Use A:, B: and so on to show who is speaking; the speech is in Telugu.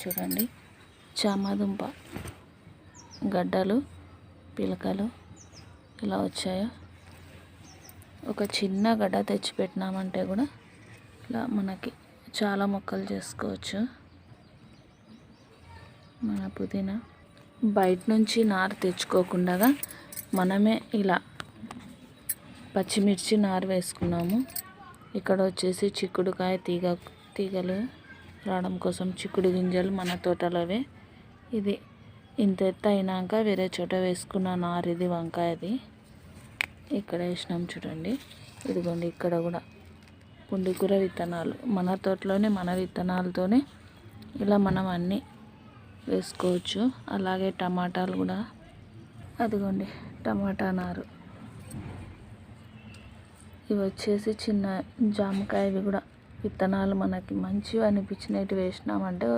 A: చూడండి. చామదుంప గడ్డలు పిలకలు ఇలా వచ్చాయో? ఒక చిన్న గడ్డ తెచ్చిపెట్టినామంటే కూడా ఇలా మనకి చాలా మొక్కలు చేసుకోవచ్చు. మన పుదీనా. బయట నుంచి నారు తెచ్చుకోకుండా మనమే ఇలా పచ్చిమిర్చి నారు వేసుకున్నాము. ఇక్కడ వచ్చేసి చిక్కుడుకాయ తీగ తీగలు. రావడం కోసం చిక్కుడు గింజలు మన తోటలోవే. ఇది ఇంత ఎత్త అయినాక వేరే చోట వేసుకున్న నారు ఇది వంకాయది. ఇక్కడ వేసినాం చూడండి. ఇదిగోండి ఇక్కడ కూడా పుండికూర విత్తనాలు. మన తోటలోనే మన విత్తనాలతోనే ఇలా మనం అన్నీ వేసుకోవచ్చు. అలాగే టమాటాలు కూడా. అదిగోండి టమాటా నారు. ఇవి వచ్చేసి చిన్న జామకాయవి కూడా. విత్తనాలు మనకి మంచివి అనిపించినవి వేసినామంటే